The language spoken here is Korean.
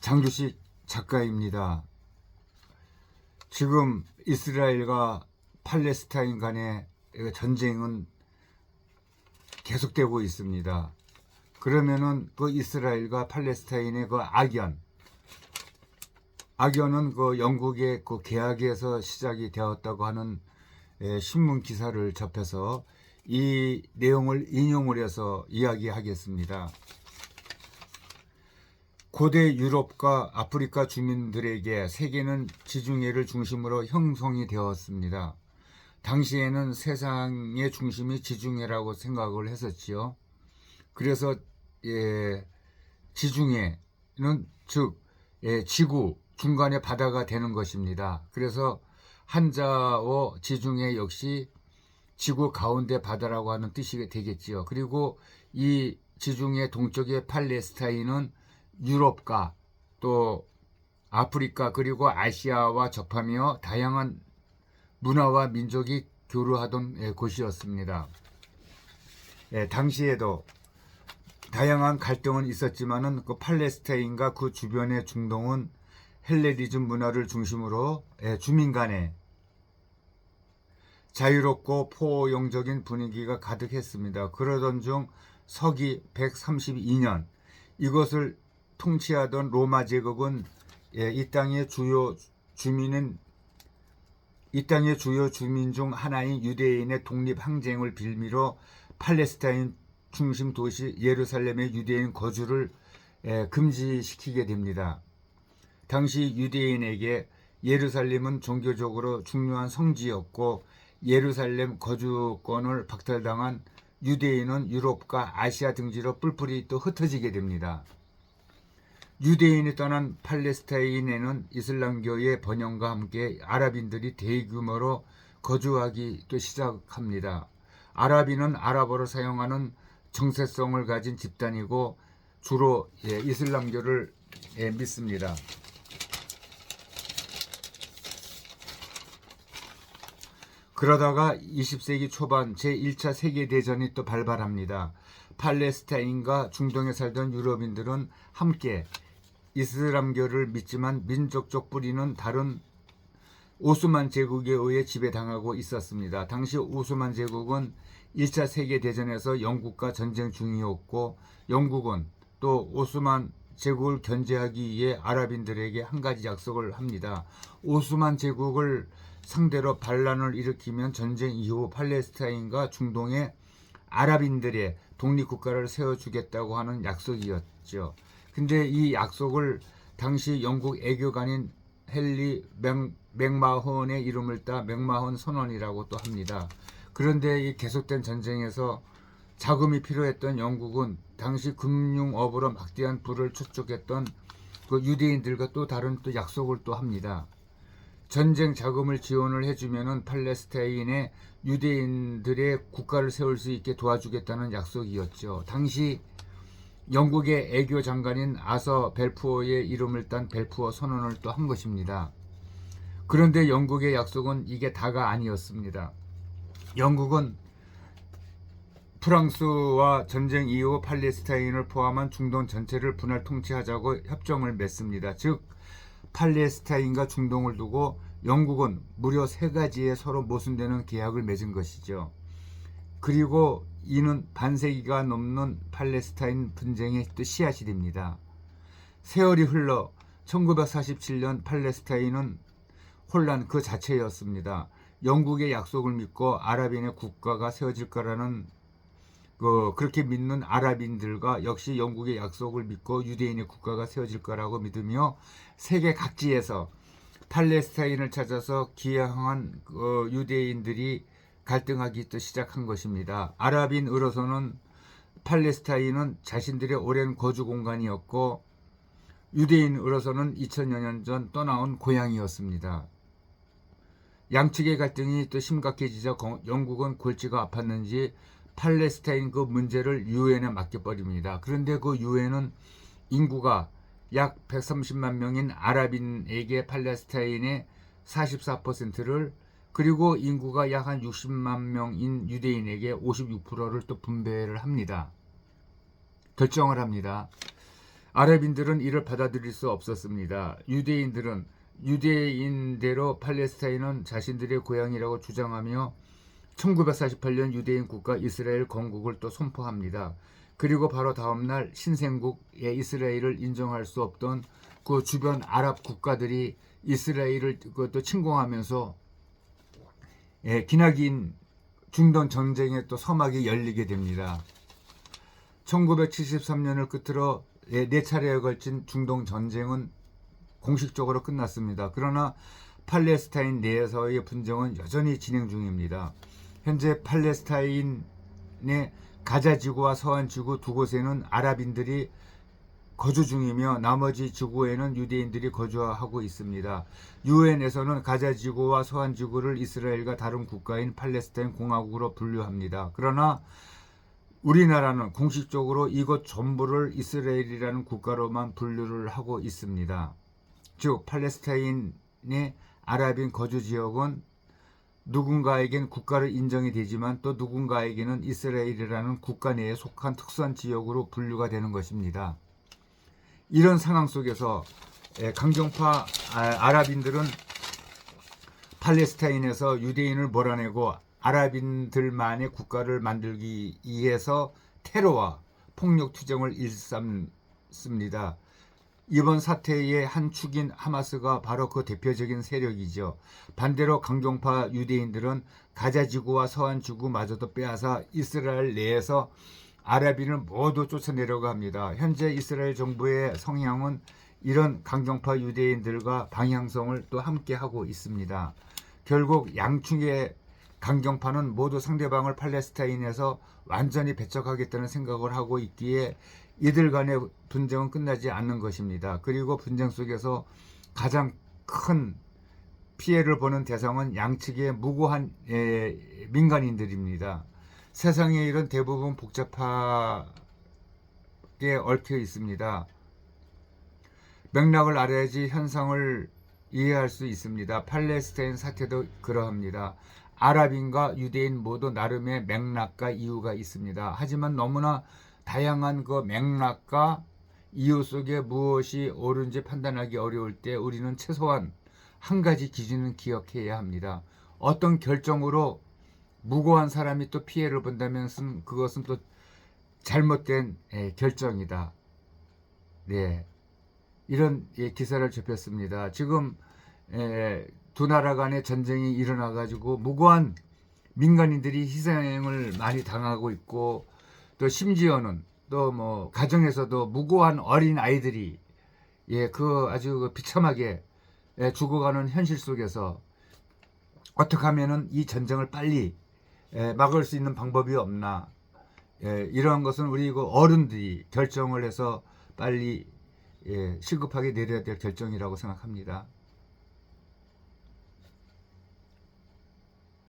장주식 작가입니다. 지금 이스라엘과 팔레스타인 간의 전쟁은 계속되고 있습니다. 그러면은 그 이스라엘과 팔레스타인의 그 악연, 악연은 그 영국의 그 계약에서 시작이 되었다고 하는 에, 신문 기사를 접해서 이 내용을 인용을 해서 이야기하겠습니다. 고대 유럽과 아프리카 주민들에게 세계는 지중해를 중심으로 형성이 되었습니다. 당시에는 세상의 중심이 지중해라고 생각을 했었지요. 그래서 예, 지중해는 즉 예, 지구 중간에 바다가 되는 것입니다. 그래서 한자어 지중해 역시 지구 가운데 바다라고 하는 뜻이 되겠지요. 그리고 이 지중해 동쪽의 팔레스타인은 유럽과 또 아프리카 그리고 아시아와 접하며 다양한 문화와 민족이 교류하던 예, 곳이었습니다. 예, 당시에도 다양한 갈등은 있었지만은 그 팔레스타인과 그 주변의 중동은 헬레니즘 문화를 중심으로 예, 주민 간에 자유롭고 포용적인 분위기가 가득했습니다. 그러던 중 서기 132년 이것을 통치하던 로마 제국은 예, 이 땅의 주요 주민은 이 땅의 주요 주민 중 하나인 유대인의 독립 항쟁을 빌미로 팔레스타인 중심 도시 예루살렘의 유대인 거주를 예, 금지시키게 됩니다. 당시 유대인에게 예루살렘은 종교적으로 중요한 성지였고 예루살렘 거주권을 박탈당한 유대인은 유럽과 아시아 등지로 뿔뿔이 또 흩어지게 됩니다. 유대인이 떠난 팔레스타인에는 이슬람교의 번영과 함께 아랍인들이 대규모로 거주하기 또 시작합니다. 아랍인은 아랍어를 사용하는 정체성을 가진 집단이고 주로 예, 이슬람교를 예, 믿습니다. 그러다가 20세기 초반 제1차 세계대전이 또 발발합니다. 팔레스타인과 중동에 살던 유럽인들은 함께 이슬람교를 믿지만 민족적 뿌리는 다른 오스만 제국에 의해 지배당하고 있었습니다. 당시 오스만 제국은 1차 세계대전에서 영국과 전쟁 중이었고 영국은 또 오스만 제국을 견제하기 위해 아랍인들에게 한 가지 약속을 합니다. 오스만 제국을 상대로 반란을 일으키면 전쟁 이후 팔레스타인과 중동의 아랍인들의 독립국가를 세워주겠다고 하는 약속이었죠. 근데 이 약속을 당시 영국 애교관인 헨리 맥, 맥마헌의 이름을 따 맥마헌 선언이라고 또 합니다. 그런데 이 계속된 전쟁에서 자금이 필요했던 영국은 당시 금융업으로 막대한 부를 축적했던 그 유대인들과 또 다른 또 약속을 또 합니다. 전쟁 자금을 지원을 해주면은 팔레스타인의 유대인들의 국가를 세울 수 있게 도와주겠다는 약속이었죠. 당시 영국의 애교 장관인 아서 벨푸어의 이름을 딴 벨푸어 선언을 또 한 것입니다. 그런데 영국의 약속은 이게 다가 아니었습니다. 영국은 프랑스와 전쟁 이후 팔레스타인을 포함한 중동 전체를 분할 통치하자고 협정을 맺습니다. 즉 팔레스타인과 중동을 두고 영국은 무려 세 가지의 서로 모순되는 계약을 맺은 것이죠. 그리고 이는 반세기가 넘는 팔레스타인 분쟁의 또 씨앗이 됩니다. 세월이 흘러 1947년 팔레스타인은 혼란 그 자체였습니다. 영국의 약속을 믿고 아랍인의 국가가 세워질 거라는 그 그렇게 믿는 아랍인들과 역시 영국의 약속을 믿고 유대인의 국가가 세워질 거라고 믿으며 세계 각지에서 팔레스타인을 찾아서 기항한 그 유대인들이 갈등하기 또 시작한 것입니다. 아랍인으로서는 팔레스타인은 자신들의 오랜 거주 공간이었고 유대인으로서는 2000여 년 전 떠나온 고향이었습니다. 양측의 갈등이 또 심각해지자 영국은 골치가 아팠는지 팔레스타인 그 문제를 유엔에 맡겨버립니다. 그런데 그 유엔은 인구가 약 130만 명인 아랍인에게 팔레스타인의 44%를 그리고 인구가 약 한 60만 명인 유대인에게 56%를 또 분배를 합니다. 결정을 합니다. 아랍인들은 이를 받아들일 수 없었습니다. 유대인들은 유대인대로 팔레스타인은 자신들의 고향이라고 주장하며 1948년 유대인 국가 이스라엘 건국을 또 선포합니다. 그리고 바로 다음날 신생국의 이스라엘을 인정할 수 없던 그 주변 아랍 국가들이 이스라엘을 그것도 침공하면서 예, 기나긴 중동 전쟁의 또 서막이 열리게 됩니다. 1973년을 끝으로 네, 네 차례에 걸친 중동 전쟁은 공식적으로 끝났습니다. 그러나 팔레스타인 내에서의 분쟁은 여전히 진행 중입니다. 현재 팔레스타인의 가자 지구와 서한 지구 두 곳에는 아랍인들이 거주 중이며 나머지 지구에는 유대인들이 거주하고 있습니다. 유엔에서는 가자 지구와 서한 지구를 이스라엘과 다른 국가인 팔레스타인 공화국으로 분류합니다. 그러나 우리나라는 공식적으로 이곳 전부를 이스라엘이라는 국가로만 분류를 하고 있습니다. 즉 팔레스타인의 아랍인 거주 지역은 누군가에겐 국가를 인정이 되지만 또 누군가에게는 이스라엘이라는 국가 내에 속한 특수한 지역으로 분류가 되는 것입니다. 이런 상황 속에서 에, 강경파 아, 아랍인들은 팔레스타인에서 유대인을 몰아내고 아랍인들만의 국가를 만들기 위해서 테러와 폭력 투쟁을 일삼습니다. 이번 사태의 한 축인 하마스가 바로 그 대표적인 세력이죠. 반대로 강경파 유대인들은 가자 지구와 서한 지구마저도 빼앗아 이스라엘 내에서 아랍인을 모두 쫓아내려고 합니다. 현재 이스라엘 정부의 성향은 이런 강경파 유대인들과 방향성을 또 함께 하고 있습니다. 결국 양측의 강경파는 모두 상대방을 팔레스타인에서 완전히 배척하겠다는 생각을 하고 있기에 이들 간의 분쟁은 끝나지 않는 것입니다. 그리고 분쟁 속에서 가장 큰 피해를 보는 대상은 양측의 무고한 에, 민간인들입니다. 세상의 일은 대부분 복잡하게 얽혀 있습니다. 맥락을 알아야지 현상을 이해할 수 있습니다. 팔레스타인 사태도 그러합니다. 아랍인과 유대인 모두 나름의 맥락과 이유가 있습니다. 하지만 너무나 다양한 그 맥락과 이유 속에 무엇이 옳은지 판단하기 어려울 때 우리는 최소한 한 가지 기준은 기억해야 합니다. 어떤 결정으로 무고한 사람이 또 피해를 본다면 그것은 또 잘못된 예, 결정이다. 네. 이런 예, 기사를 접했습니다. 지금 예, 두 나라 간의 전쟁이 일어나 가지고 무고한 민간인들이 희생을 많이 당하고 있고 또 심지어는 또 뭐 가정에서도 무고한 어린 아이들이 예 그 아주 그 비참하게 예, 죽어가는 현실 속에서 어떻게 하면은 이 전쟁을 빨리 예, 막을 수 있는 방법이 없나 예, 이러한 것은 우리 그 어른들이 결정을 해서 빨리 예, 시급하게 내려야 될 결정이라고 생각합니다.